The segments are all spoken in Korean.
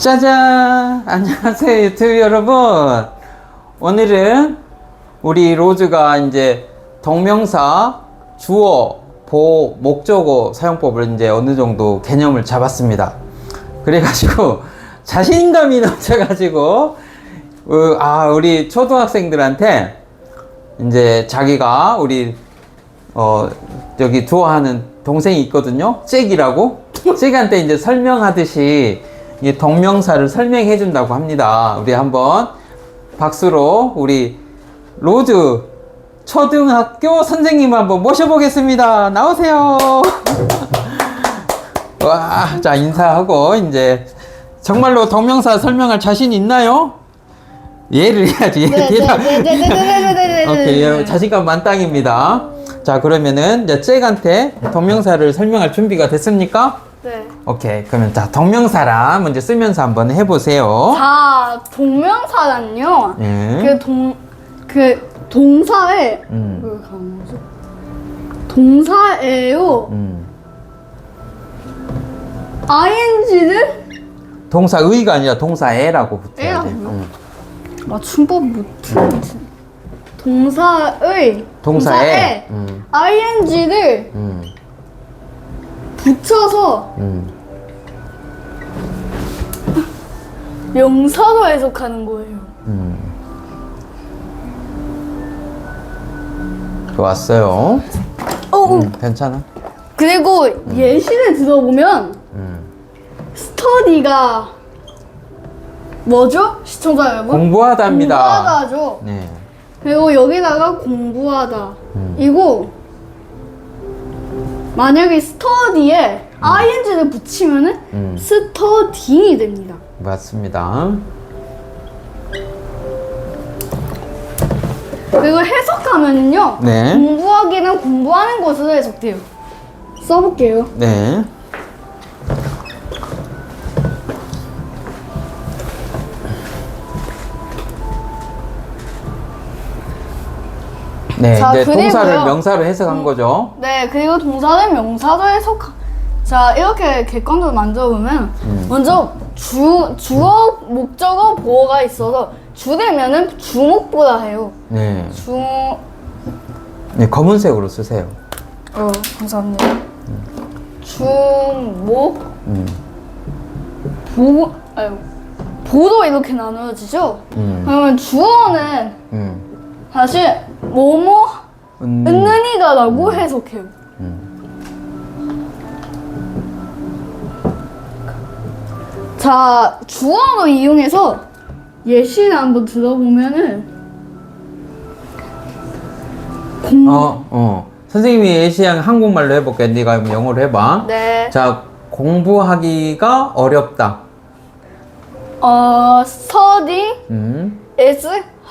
짜잔! 안녕하세요, 유튜브 여러분. 오늘은 우리 로즈가 이제 동명사, 주어, 보, 목적어 사용법을 이제 어느 정도 개념을 잡았습니다. 그래가지고 자신감이 넘쳐가지고, 어, 아, 우리 초등학생들한테 이제 자기가 우리 어 여기 좋아하는 동생이 있거든요. 잭이라고. 잭한테 이제 설명하듯이 이 동명사를 설명해 준다고 합니다. 우리 한번 박수로 우리 로즈 초등학교 선생님 한번 모셔보겠습니다. 나오세요. 와, 자, 인사하고, 이제, 정말로 동명사 설명할 자신 있나요? 예를 해야지. 예, 대답. 오케이, 자신감 만땅입니다. 자, 그러면은, 이제 잭한테 동명사를 설명할 준비가 됐습니까? 네. 오케이, 그러면 자 동명사랑 먼저 쓰면서 한번 해보세요. 자, 동명사는요. 예. 그 동, 그 동사에 음. 왜 가는 거죠? 동사에요. 음. ing는 동사 의가 아니라 동사 에라고 붙어야 돼. 에라고? 음. 맞춤법 못하지. 동사의 동사에. 음. ing를 음. 붙여서 음. 명사로 해석하는 거예요. 음. 좋았어요. 어, 음, 괜찮아. 그리고 예시를 들어보면 음. 스터디가 뭐죠? 시청자 여러분? 공부하다입니다. 공부하다죠. 네. 그리고 여기다가 공부하다. 음. 이거 만약에 스터디에 ing를 붙이면은 음. 스터딩이 됩니다. 맞습니다. 그리고 해석하면은요. 네. 공부하기는 공부하는 것으로 해석돼요. 써볼게요. 네. 네, 자, 이제 그리고요. 동사를 명사로 해석한 거죠. 네, 그리고 동사를 명사로 해석. 자, 이렇게 객관적으로 만져보면 음. 먼저 주 주어, 목적어, 보어가 있어서 주되면은 주목보다 해요. 네. 주 네, 검은색으로 쓰세요. 어, 감사합니다. 주목 음. 보 아유 보도 이렇게 나누어지죠. 음. 그러면 주어는 음. 사실 뭐뭐 음. 은는이다라고 해석해요. 음. 자 주어로 이용해서 예시를 한번 들어보면은 공 어, 어. 선생님이 예시양 한국말로 해볼게. 네가 그럼 영어로 해봐. 네. 자, 공부하기가 어렵다. 어 study 음. is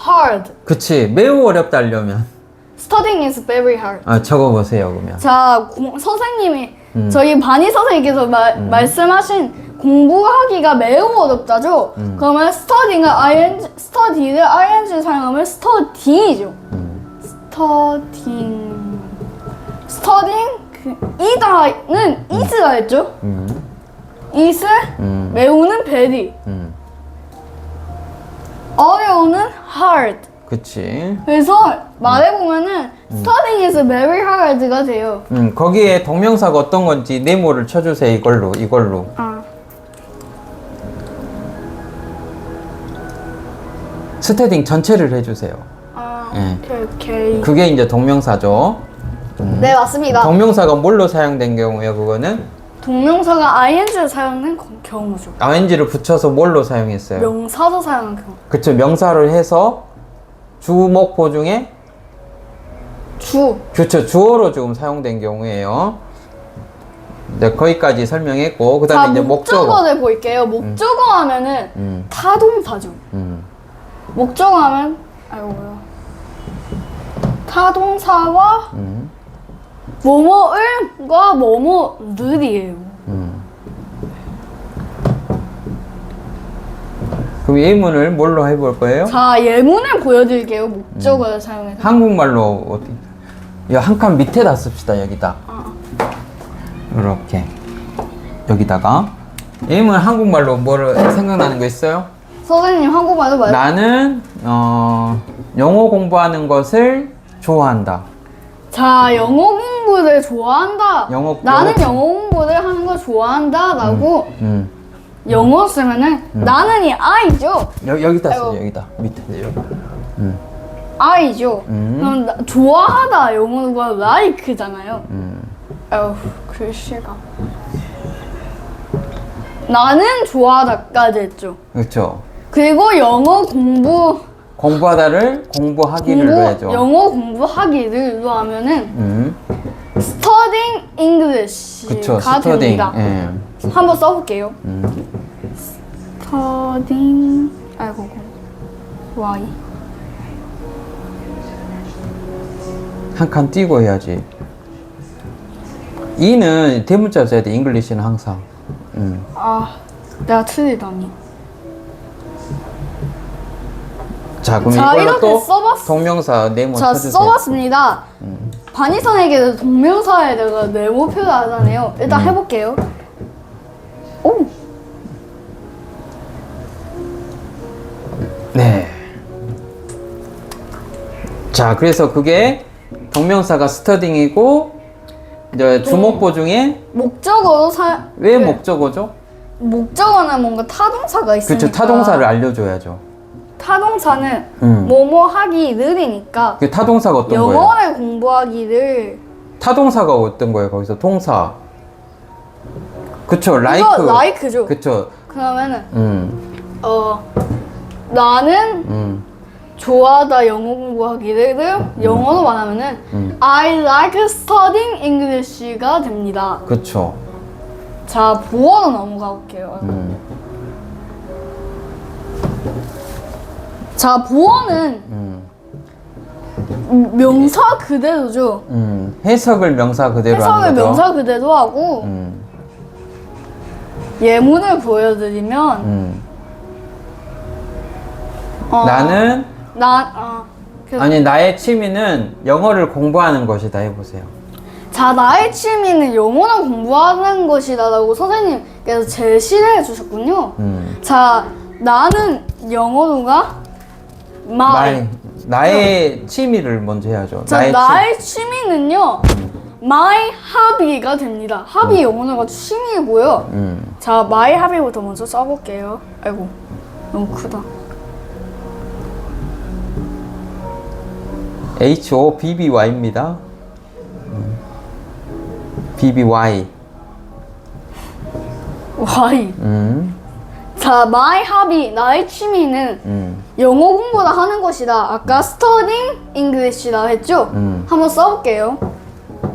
hard. 그치. 매우 어렵다 하려면. studying is very hard. 아, 적어보세요, 그러면. 자, 공- 선생님이 음. 저희 반이 선생님께서 마- 말씀하신 공부하기가 매우 어렵다죠. 음. 그러면 study가 ing, study를 ing 사용하면 study이죠. 음. studying, studying 그 이다는 is라 했죠. 음. is 음. 매우는 very, 음. 어려우는 hard. 그치. 그래서 말해보면은 studying is very hard가 돼요. 음, 거기에 동명사가 어떤 건지 네모를 쳐주세요. 이걸로, 이걸로. 아. 스테딩 전체를 해주세요. 아, 예. 오케이, 오케이. 그게 이제 동명사죠. 네, 맞습니다. 동명사가 뭘로 사용된 경우에요, 그거는? 동명사가 ing를 사용된 거- 경우죠. ing를 붙여서 뭘로 사용했어요? 명사도 사용한 경우. 그쵸, 명사를 해서 주목보 중에 주. 그쵸, 주어로 지금 사용된 경우에요. 네, 거기까지 설명했고, 그 자, 다음에 이제 목적어. 목적어를 볼게요. 목적어 하면은 음, 타동사죠. 음, 목적어 하면 아이고 뭐야. 타동사와 음, 뭐뭐을과 뭐뭐들이에요. 음. 그럼 예문을 뭘로 해볼 거예요? 자, 예문을 보여드릴게요. 목적어를 사용해서. 한국말로 어디? 한칸 밑에다 씁시다 여기다. 아, 이렇게 여기다가 M은 한국말로 뭐를 생각나는 거 있어요? 선생님 한국말도 말. 나는 어, 영어 공부하는 것을 좋아한다. 자 영어 공부 를 좋아한다. 영어- 나는 영어- 공부를 하는 걸 좋아한다 라고 음. 영어 쓰면은 나는 이 I죠. 여, 여기다 아이고. 쓰죠 여기다 밑에 여기. 음. I죠. 음. 그럼 나- 좋아하다 영어가 like잖아요. 음. 어우 글씨가. 나는 좋아하다까지 했죠. 그렇죠. 그리고 영어 공부 공부하다를 공부하기를 공부 해야죠. 영어 공부하기를 하면은 음. English가 그쵸. 스터딩. 됩니다. 예. 한번 써볼게요. 음. studying 아이고 Y 한 칸 띄고 해야지. 이는 대문자 써야 돼. 잉글리시는 항상. 음. 아 내가 틀리다니. 자, 그럼 자, 이걸로 이렇게 또 써봤- 동명사 네모 자 쳐주세요. 써봤습니다. 반이선에게도 동명사에다가 네모표를 하잖아요. 일단 음. 해볼게요. 오 네. 자, 그래서 그게 동명사가 스터딩이고 이제 주목보 중에 목적어로 사. 왜그 목적어죠? 목적어는 뭔가 타동사가 있으니까. 그렇죠. 타동사를 알려줘야죠. 타동사는 음. 뭐뭐 하기 를이니까 그 타동사가 어떤 거예요? 영어를 공부하기를 타동사가 어떤 거예요? 거기서 동사. 그쵸. 이거 like. like죠. 그쵸. 그러면은 음. 어 나는 음. 좋아하다 영어 공부하기를 영어로 말하면은 음. I like studying English가 됩니다. 그쵸. 자 보어로 넘어가 볼게요. 음. 자 보어는 음. 명사 그대로죠. 음. 해석을 명사 그대로 해석을 하는 거죠. 명사 그대로 하고 음. 예문을 보여드리면 음. 어, 나는 나 어, 그- 아니 나의 취미는 영어를 공부하는 것이다 해보세요. 자 나의 취미는 영어를 공부하는 것이다라고 선생님께서 제시를 해주셨군요. 음. 자 나는 영어로가 my 나의 나의 취미를 먼저 해야죠. 자 나의 취미는요 my hobby가 됩니다. hobby 영어로가 취미고요. 취... 음. 자 my hobby부터 먼저 써볼게요. 아이고 너무 크다. H O B B Y입니다. B B Y. y 음. 자 my hobby 나의 취미는 음. 영어 공부를 하는 것이다. 아까 studying English라 했죠? 음. 한번 써볼게요.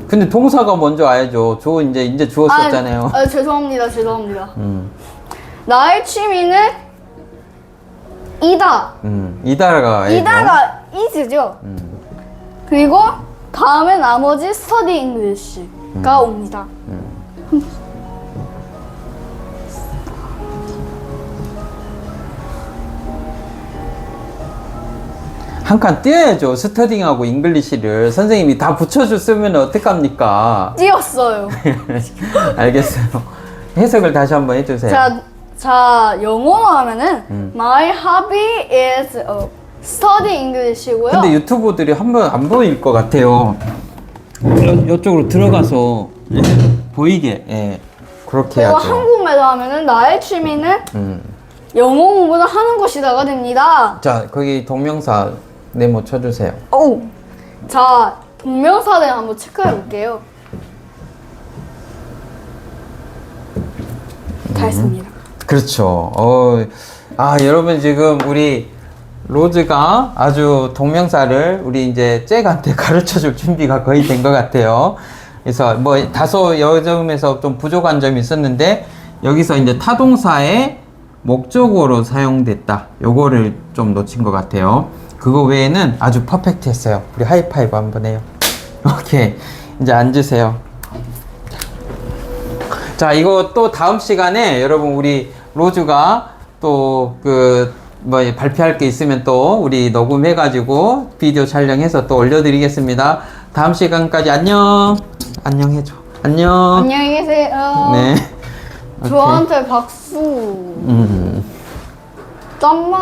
근데 동사가 먼저 와야죠. 저 이제 이제 주어 썼잖아요. 아, 아, 죄송합니다. 죄송합니다. 음. 나의 취미는 이다. 음. 이다가. 이다가 is죠. 음. 그리고 다음에 나머지 study English가 옵니다. 한 칸 띄어야죠. 스터딩하고 잉글리시를 선생님이 다 붙여줬으면 어떡합니까? 띄었어요. 알겠어요. 해석을 다시 한번 해주세요. 자, 자 영어로 하면은 음. My hobby is uh, study English고요. 근데 유튜브들이 한번 안 보일 것 같아요. 요, 이쪽으로 들어가서 예, 보이게 예, 그렇게 그리고 해야죠. 한국말로 하면은 나의 취미는 음. 영어 공부를 하는 것이다가 됩니다. 자 거기 동명사 네모 쳐주세요. 오. 자, 동명사를 한번 체크해 볼게요. 다 했습니다. 그렇죠. 어, 아 여러분 지금 우리 로즈가 아주 동명사를 우리 이제 잭한테 가르쳐 줄 준비가 거의 된 것 같아요. 그래서 뭐 다소 여점에서 좀 부족한 점이 있었는데 여기서 이제 타동사의 목적어로 사용됐다. 요거를 좀 놓친 것 같아요. 그거 외에는 아주 퍼펙트했어요. 우리 하이파이브 한번 해요. 오케이. 이제 앉으세요. 자, 이거 또 다음 시간에 여러분 우리 로즈가 또그 뭐 발표할 게 있으면 또 우리 녹음해 가지고 비디오 촬영해서 또 올려드리겠습니다. 다음 시간까지 안녕. 안녕 해줘. 안녕. 안녕히 계세요. 네. 저한테 박수. 음. 짠맛